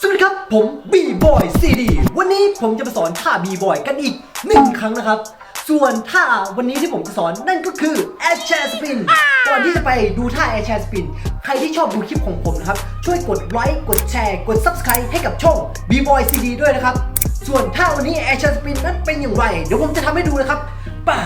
สวัสดีครับ ผม B-Boy CD วันนี้ผมจะมาสอนท่า B-Boy กันอีกหนึ่งครั้งนะครับ ส่วนท่าวันนี้ที่ผมจะสอนนั่นก็คือ Air Chair Spin ก่อนที่จะไปดูท่า Air Chair Spin ใครที่ชอบดูคลิปของผมนะครับ ช่วยกดไลค์กดแชร์กด Subscribe ให้กับช่อง B-Boy CD ด้วยนะครับ ส่วนท่าวันนี้ Air Chair Spin นั้นเป็นอย่างไร เดี๋ยวผมจะทำให้ดูนะครับป่ะ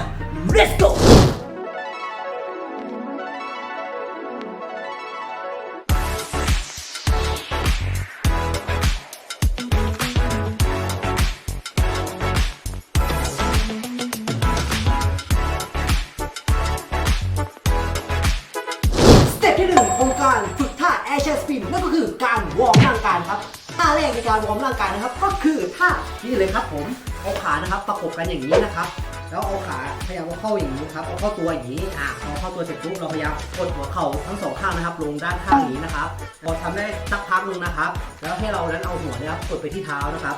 นก็คือการวอร์มร่างกายครับท่าแรกในการวอร์มร่างกายนะครับ ก็คือท่านี่เลยครับ ผมเอาขานะครับประกบกันอย่างนี้นะครับ แล้วเอาขาพยายามเอาเข้าอย่างนี้ครับเอาเข้าตัวอย่างนี้อะพอเข้าตัวเสร็จปุ๊บเราพยายามกดหัวเข่าทั้งสองข้างนะครับ ลงด้านข้างนี้นะครับพอทำได้สักพักหนึงนะครับ แล้วให้เรานั้นเอาหัวนะครับกดไปที่เท้านะครับ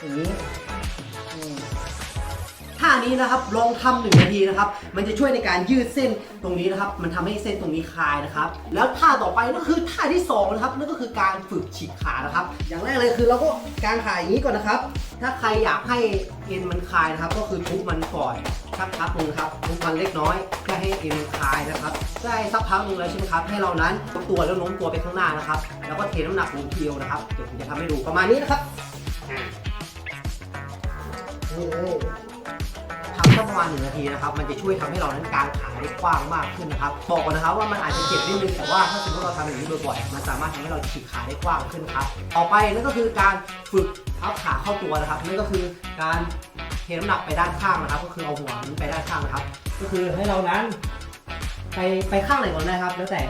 อย่างนี้ ท่านี้นะครับลองทำหนึ่งนาทีนะครับ มันจะช่วยในการยืดเส้นตรงนี้นะครับ มันทำให้เส้นตรงนี้คลายนะครับ แล้วท่าต่อไปนั่นคือท่าที่สองนะครับนั่นก็คือการฝึกฉีกขานะครับ อย่างแรกเลยคือเราก็การขาอย่างนี้ก่อนนะครับ ถ้าใครอยากให้เอ็นมันคลายนะครับ ก็คือทุบมันก่อนสักพักหนึงครับทุบมันเล็กน้อยเพื่อให้เอ็นมันคลายนะครับได้สักพักหนึงแล้วใช่ไหมครับ ให้เรานั้นยกตัวแล้วโน้มตัวไปข้างหน้านะครับ แล้วก็เทน้ำหนักลงทีเดียวนะครับเดี๋ยวผมจะทำให้ดูประมาณนี้นะครับอ่านี่เลยทำแค่ประมาณหนึ่งนาทีนะครับ มันจะช่วยทำให้เรานั้นกางขาได้กว้างมากขึ้นนะครับ บอกก่อนนะครับว่ามันอาจจะเจ็บนิดนึงแต่ว่าถ้าสมมติเราทำอย่างนี้บ่อยๆ มันสามารถทำให้เราฉีกขาได้กว้างขึ้นครับ ต่อไปนั่นก็คือการฝึกเอาขาเข้าตัวนะครับ นั่นก็คือการเทน้ำหนักไปด้านข้างนะครับ ก็คือเอาหัวนี้ไปด้านข้างนะครับ ก็คือให้เรานั้น ไปไปข้างไหนก่อนนะครับ แล้วแต่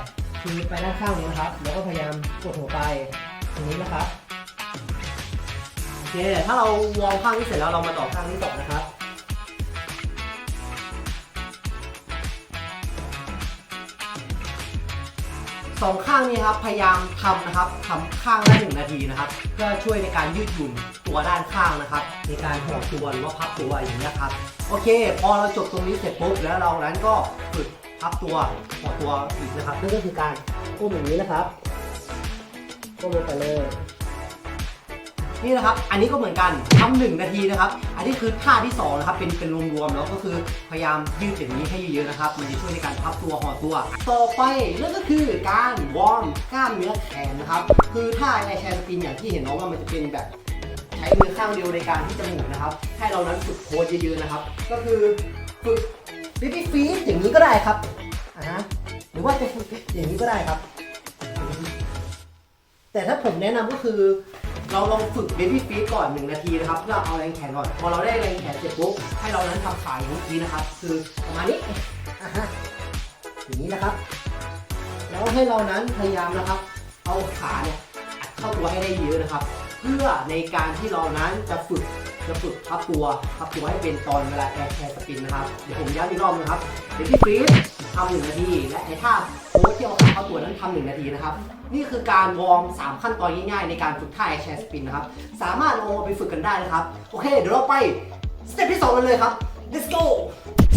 คือไปด้านข้างนี้นะครับ แล้วก็พยายามกดหัวไปอย่างนี้นะครับโอเคถ้าเราวอร์มข้างนี้เสร็จแล้วเรามาต่อข้างนี้ต่อนะครับ สองข้างนี้ครับพยายามทำนะครับทำข้างละหนึ่งนาทีนะครับ เพื่อช่วยในการยืดหยุ่นตัวด้านข้างนะครับ ในการห่อตัวหรือว่าพับตัวอย่างนี้ยครับโอเค พอเราจบตรงนี้เสร็จปุ๊บแล้วเรานั้นก็ฝึกพับตัวห่อตัวอีกนะครับนั่นก็คือการก้มอย่างนี้นะครับก้มลงไปเลย นี่นะครับ อันนี้ก็เหมือนกันทำหนึ่งนาทีนะครับ อันนี้คือท่าที่สองนะครับ เป็นเป็นรวมๆแล้วก็คือพยายามยืดอย่างนี้ให้เยอะๆนะครับ มันจะช่วยในการพับตัวห่อตัว ต่อไปนั่นก็คือการวอร์มกล้ามเนื้อแขนนะครับ คือท่าแอร์แชร์สปินอย่างที่เห็นเนาะว่ามันจะเป็นแบบใช้มือข้างเดียวในการที่จะหมุนนะครับ ให้เรานั้นฝึกโพสเยอะๆนะครับ ก็คือฝึกบิบิฟีดอย่างนี้ก็ได้ครับอ่าฮะหรือว่าจะฝึกอย่างนี้ก็ได้ครับ แต่ถ้าผมแนะนำก็คือ เราลองฝึกเบบี้ฟี t ก่อนหนึ่งนาทีนะครับ เพื่อเอาแรงแขนก่อน พอเราได้แรงแขนเสร็จปุ๊บ ให้เรานั้นทำขาอย่างเมื่อกี้นะครับ คือประมาณนี้อะฮะอย่างนี้นะครับ แล้วให้เรานั้นพยายามนะครับ เอาขาเนี่ยเข้าตัวให้ได้เยอะนะครับ เพื่อในการที่เรานั้นจะฝึกจะฝึกพับตัวพับตัวให้เป็นตอนเวลาแอร์แคร์สปินนะครับ เดี๋ยวผมย้ำอีกรอบนะครับเบบี้ฟี t ทำหนึ่งนาที และไอ้ท่าโค้ชที่เอาขาเข้าตัวนั้นทำหนึ่งนาทีนะครับ นี่คือการวอร์ม3 ขั้นตอนง่ายๆ ในการฝึกท่าแอร์แชร์สปินนะครับ สามารถเอาไปฝึกกันได้นะครับ โอเค เดี๋ยวเราไปสเต็ปที่ 2 กันเลยครับ let's go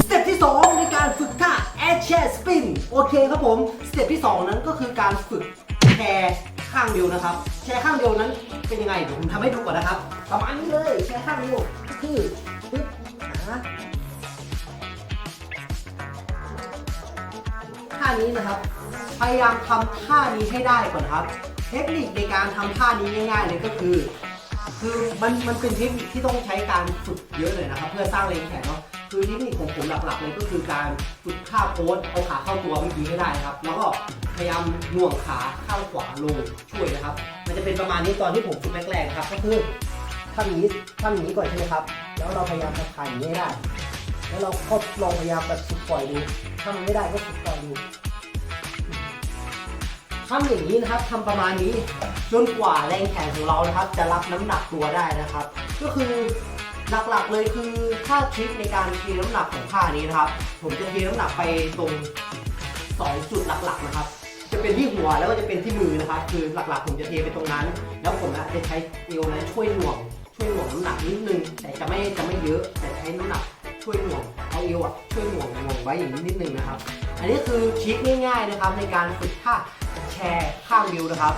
สเต็ปที่ 2 ในการฝึกท่า air chair spin โอเคครับผมสเต็ปที่ 2 นั้นก็คือการฝึกแชร์ข้างเดียวนะครับ แชร์ข้างเดียวนั้นเป็นยังไงเดี๋ยวผมทำให้ดูก่อนนะครับประมาณนี้เลยแชร์ข้างเดียวคือปึ๊บอ่าานี้นะครับ พยายามทำท่านี้ให้ได้ก่อนครับ เทคนิคในการทำท่านี้ง่าย ๆ เลยก็คือ คือมันมันเป็นเทคนิคที่ต้องใช้การฝึกเยอะเลยนะครับ เพื่อสร้างแรงแขนเนาะคือเทคนิคของผมหลักๆเลยก็คือการฝึกท่าโพสเอาขาเข้าตัวเมื่อกี้ให้ได้ครับ แล้วก็พยายามหน่วงขาข้างขวาลงช่วยนะครับ มันจะเป็นประมาณนี้ตอนที่ผมฝึกแรกๆครับ ก็คือท่านี้ท่านี้ก่อนใช่ไหมครับ แล้วเราพยายามทำขาอย่างนี้ให้ได้ แล้วเราก็ลองพยายามแบบฝึกปล่อยดู ถ้ามันไม่ได้ก็ฝึกปล่อยดูทำอย่างนี้นะครับทำประมาณนี้จนกว่าแรงแขนของเรานะครับ จะรับน้ำหนักตัวได้นะครับ ก็คือหลักๆเลยคือถ้าทริคในการเทน้ำหนักของท่านี้นะครับ ผมจะเทน้ำหนักไปตรง 2 จุดหลักๆนะครับ จะเป็นที่หัวแล้วก็จะเป็นที่มือนะครับ คือหลักๆ ผมจะเทไปตรงนั้น แล้วผมจะใช้เอวนั้นช่วยหน่วง ช่วยหน่วงน้ำหนักนิดนึงแต่จะไม่จะไม่เยอะแต่ใช้น้ำหนักช่วยหน่วง เอาเอวอะช่วยหน่วงหน่วงไว้อย่างนี้นิดนึงนะครับ อันนี้คือทริคง่ายๆนะครับ ในการฝึกท่าแชร์ข้างเดียวนะครับ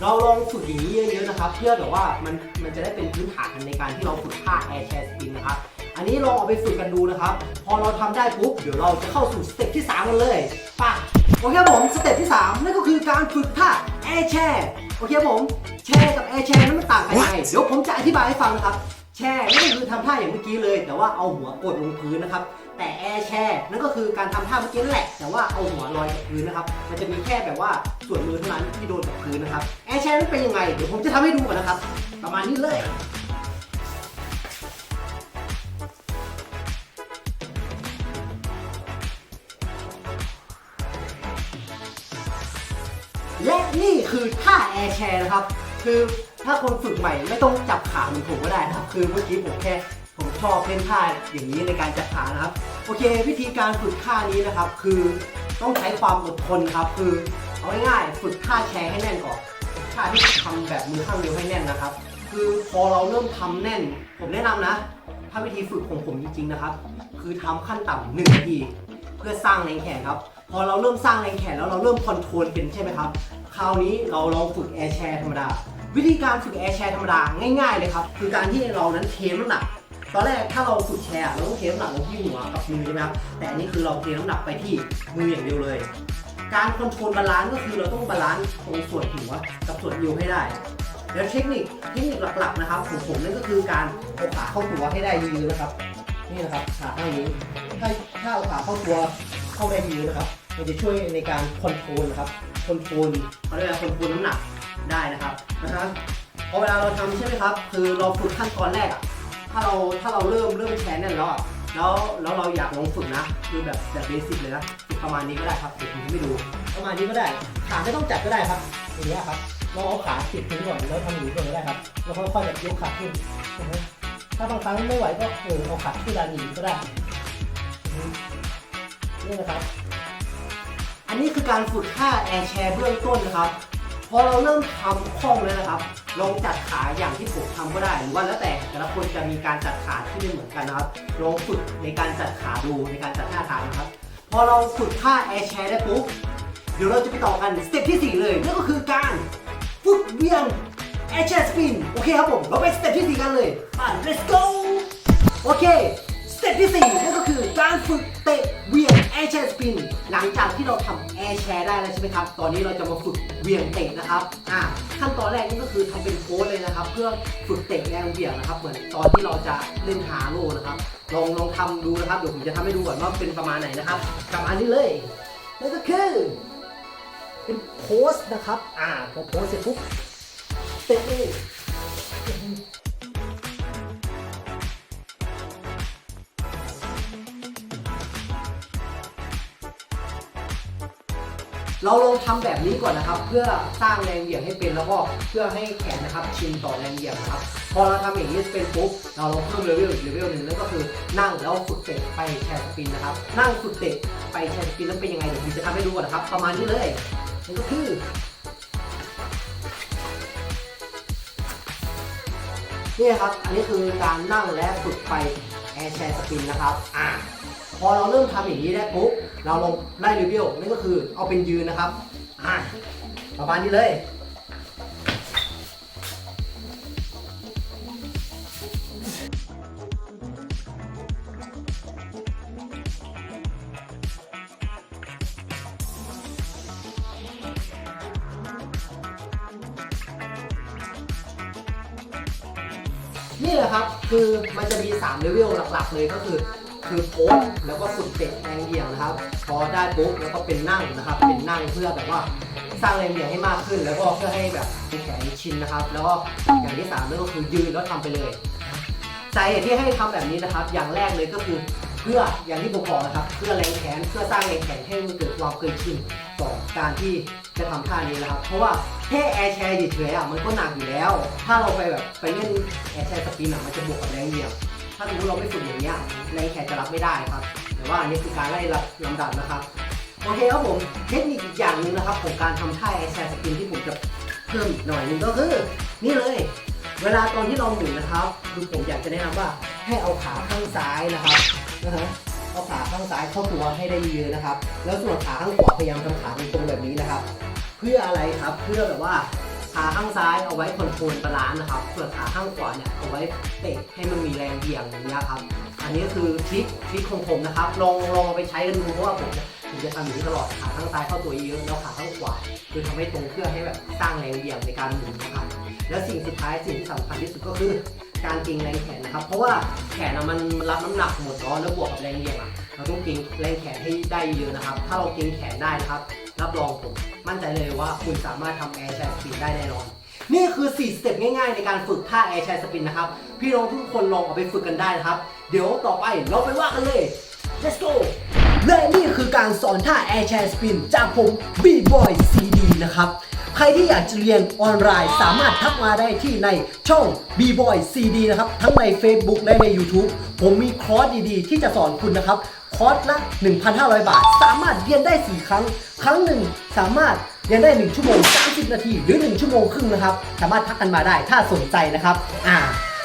เราลองฝึกอย่างนี้เยอะๆนะครับ เพื่อแบบว่ามันมันจะได้เป็นพื้นฐานในการที่เราฝึกท่า air chair spin นะครับอันนี้ลองเอาไปฝึกกันดูนะครับ พอเราทำได้ปุ๊บเดี๋ยวเราจะเข้าสู่สเต็ปที่ 3 กันเลยไป่ะโอเคครับผมสเต็ปที่ 3 นั่นก็คือการฝึกท่า air chair โอเคครับผมแชร์กับ air chair นั้นมันต่างกันยังไงเดี๋ยวผมจะอธิบายให้ฟังนะครับ แช่นั่นก็คือทำท่าอย่างเมื่อกี้เลย แต่ว่าเอาหัวกดลงพื้นนะครับ แต่แอร์แช่นั่นก็คือการทำท่าเมื่อกี้แหละ แต่ว่าเอาหัวลอยกับพื้นนะครับ มันจะมีแค่แบบว่าส่วนมือเท่านั้นที่โดนกับพื้นนะครับแอร์แช่นั้นเป็นยังไงเดี๋ยวผมจะทำให้ดูก่อนนะครับ ประมาณนี้เลยและนี่คือท่าแอร์แชร์นะครับ คือ ถ้าคนฝึกใหม่ไม่ต้องจับขาเหมือนผมก็ได้นะครับ คือเมื่อกี้ผมแค่ผมชอบเล่นท่าอย่างนี้ในการจับขานะครับ โอเค วิธีการฝึกท่านี้นะครับ คือต้องใช้ความอดทนครับ คือเอาง่ายๆฝึกท่าแชร์ให้แน่นก่อนท่าที่ทำแบบมือข้างเดียวให้แน่นนะครับ คือพอเราเริ่มทำแน่น ผมแนะนำนะ ถ้าวิธีฝึกของผมจริงๆนะครับ คือทำขั้นต่ำหนึ่งนาทีเพื่อสร้างแรงแขนครับ พอเราเริ่มสร้างแรงแขนแล้วเราเริ่มคอนโทรลเป็นใช่ไหมครับ คราวนี้เราลองฝึกแอร์แชร์ธรรมดา วิธีการฝึกแอร์แชร์ธรรมดาง่ายๆเลยครับ คือการที่เรานั้นเทน้ำหนักตอนแรกถ้าเราฝึกแชร์เราต้องเทน้ำหนักลงที่หัวกับมือใช่ไหมครับแต่อันนี้คือเราเทน้ำหนักไปที่มืออย่างเดียวเลย การคอนโทรลบาลานซ์ก็คือเราต้องบาลานซ์ตรงส่วนหัวกับส่วนเอวให้ได้ แล้วเทคนิคเทคนิคหลักๆนะครับของผมนั่นก็คือการเอาขาเข้าตัวให้ได้ยืนนะครับ นี่นะครับขาข้างนี้ถ้าถ้าเอาขาเข้าตัวเข้าได้ยืนนะครับ มันจะช่วยในการคอนโทรลนะครับคอนโทรลเขาเรียกว่าคอนโทรลน้ำหนัก ได้นะครับนะครับพอเวลาเราทำใช่ไหมครับ คือเราฝึกขั้นตอนแรกอะถ้าเราถ้าเราเริ่มเริ่มแชร์แน่นแล้วอะแล้วแล้วเราอยากลองฝึกนะ คือแบบแบบเบสิกเลยนะฝึกประมาณนี้ก็ได้ครับเดี๋ยวผมไม่ดู ประมาณนี้ก็ได้ขาไม่ต้องจับก็ได้ครับอย่างนี้ครับเราเอาขาติดพื้นก่อนแล้วทำอย่างนี้ก่อนก็ได้ครับ แล้วค่อยๆแบบยกขาขึ้นถ้าบางครั้งไม่ไหวก็เออเอาขาขึ้นดันหนีก็ได้นี่นะครับ อันนี้คือการฝึกท่าแอร์แชร์เบื้องต้นนะครับ พอเราเริ่มทำคล่องแล้วนะครับ ลองจัดขาอย่างที่ผมทำก็ได้ หรือว่าแล้วแต่แต่ละคนจะมีการจัดขาที่ไม่เหมือนกันนะครับ ลองฝึกในการจัดขาดูในการจัดท่าทางนะครับ พอเราฝึกท่าแอร์แชร์ได้ปุ๊บ เดี๋ยวเราจะไปต่อกันสเต็ปที่ 4 เลย นั่นก็คือการฝึกเวียงแอร์แชร์สปิน โอเคครับผม เราไปสเต็ปที่ 4 กันเลยไป let's go โอเค สเต็ปที่ 4 นั่นก็คือการฝึกเตะ แอร์แชร์สปินหลังจากที่เราทำแอร์แชร์ได้แล้วใช่ไหมครับ ตอนนี้เราจะมาฝึกเวียงเตะนะครับอ่าขั้นตอนแรกนี่ก็คือทำเป็นโค้ดเลยนะครับ เพื่อฝึกเตะแรงเวียงนะครับ เหมือนตอนที่เราจะเล่นฮาโลนะครับ ลองลองทำดูนะครับ เดี๋ยวผมจะทำให้ดูก่อนว่าเป็นประมาณไหนนะครับ กับอันนี้เลยนั่นก็คือเป็นโพสนะครับ อ่าพอโพสเสร็จปุ๊บเตะเลย เราลองทำแบบนี้ก่อนนะครับ เพื่อสร้างแรงเหวี่ยงให้เป็นแล้วก็เพื่อให้แขนนะครับชินต่อแรงเหวี่ยงนะครับ พอเราทำอย่างนี้เป็นปุ๊บเราลองเพิ่มเลเวลอีกเลเวลหนึ่งนั่นก็คือนั่งแล้วฝึกเตะไปแชร์สปินนะครับ นั่งฝึกเตะไปแชร์สปินแล้วเป็นยังไงเดี๋ยวผมจะทำให้ดูก่อนนะครับ ประมาณนี้เลยนั่นก็คือนี่ครับ อันนี้คือการนั่งและฝึกไปแอร์แชร์สปินนะครับ อ่า พอเราเริ่มทำอย่างนี้ได้ปุ๊บเราลงไล่รีวิวนั่นก็คือเอาเป็นยืนนะครับอ่าประมาณนี้เลยนี่แหละครับ คือมันจะมี3เลเวลหลักๆเลยก็คือ คือโพสแล้วก็ฝึกเตะแรงเหวี่ยงนะครับ พอได้ปุ๊บแล้วก็เป็นนั่งนะครับ เป็นนั่งเพื่อแบบว่าสร้างแรงเหวี่ยงให้มากขึ้น แล้วก็เพื่อให้แบบแขนชินนะครับ แล้วก็อย่างที่สามนั่นก็คือยืนแล้วทำไปเลยสาเหตุที่ให้ทำแบบนี้นะครับ อย่างแรกเลยก็คือเพื่ออย่างที่ผมบอกนะครับ เพื่อแรงแขนเพื่อสร้างแรงแขนให้มันเกิดความเคยชินต่อการที่จะทำท่านี้นะครับ เพราะว่าแค่แอร์แชร์เฉยๆอะมันก็หนักอยู่แล้ว ถ้าเราไปแบบไปเล่นแอร์แชร์สปินอะมันจะบวกกับแรงเหวี่ยง ถ้าสมมติเราไม่ฝึกอย่างเงี้ยแรงแขนจะรับไม่ได้ครับ แต่ว่าอันนี้คือการไล่ลำดับนะครับ โอเคครับผมเทคนิคอีกอย่างหนึ่งนะครับของการทำท่าแอร์แชร์สปินที่ผมจะเพิ่มอีกหน่อยนึงก็คือ นี่เลย เวลาตอนที่เราหมุนนะครับคือผมอยากจะแนะนำว่าให้เอาขาข้างซ้ายนะครับนะฮะเอาขาข้างซ้ายเข้าตัวให้ได้เยอะนะครับ แล้วส่วนขาข้างขวาพยายามทำขาตรงๆแบบนี้นะครับ เพื่ออะไรครับเพื่อแบบว่า ขาข้างซ้ายเอาไว้คอนโทรลบาลานซ์นะครับ ส่วนขาข้างขวาเนี่ยเอาไว้เตะให้มันมีแรงเหวี่ยงอย่างนี้ยครับ อันนี้คือทริคทริคของผมนะครับ ลองลองเอาไปใช้กันดูเพราะว่าผมผมจะทำอย่างนี้ตลอด ขาข้างซ้ายเข้าตัวเยอะแล้วขาข้างขวาคือทำให้ตรงเพื่องให้แบบสร้างแรงเหวี่ยงในการหมุนนะครับ แล้วสิ่งสุดท้ายสิ่งที่สำคัญที่สุดก็คือการเกรงแรงแขนนะครับ เพราะว่าแขนมันรับน้ำหนักหมดเนาะแล้วบวกกับแรงเหวี่ยงอะเราต้องเกรงแรงแขนให้ได้เยอะนะครับ ถ้าเราเกรงแขนได้นะครับ รับรองผมมั่นใจเลยว่าคุณสามารถทำแอร์แชร์สปินได้แน่นอน นี่คือ 4 สเต็ปง่ายๆ ในการฝึกท่าแอร์แชร์สปินนะครับ พี่น้องทุกคนลองเอาไปฝึกกันได้นะครับ เดี๋ยวต่อไปเราไปว่ากันเลย let's go และนี่คือการสอนท่าแอร์แชร์สปินจากผม B-Boy CD นะครับ ใครที่อยากจะเรียนออนไลน์สามารถทักมาได้ที่ในช่อง B-Boy CD นะครับ ทั้งใน Facebook และใน YouTube ผมมีคอร์สดีๆ ที่จะสอนคุณนะครับ คอร์สละ 1,500 บาท สามารถเรียนได้ 4 ครั้ง ครั้งหนึ่งสามารถเรียนได้ 1 ชั่วโมง 30 นาที หรือ 1 ชั่วโมงครึ่งนะครับ สามารถทักกันมาได้ถ้าสนใจนะครับ อ่า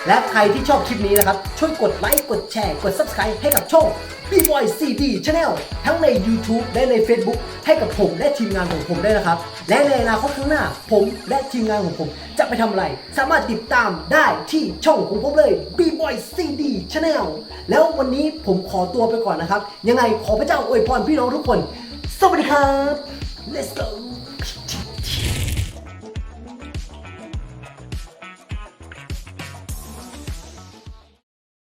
และใครที่ชอบคลิปนี้นะครับ ช่วยกดไลค์กดแชร์กด Subscribe ให้กับช่อง B-Boy CD Channel ทั้งใน YouTube และใน Facebook ให้กับผมและทีมงานของผมได้วยนะครับ และในอนาคตข้างหน้า ผมและทีมงานของผมจะไปทำอะไร สามารถติดตามได้ที่ช่องของผมเลย B-Boy CD Channel แล้ววันนี้ผมขอตัวไปก่อนนะครับ ยังไงขอพระเจ้าอวยพรพี่น้องทุกคน สวัสดีครับ let's go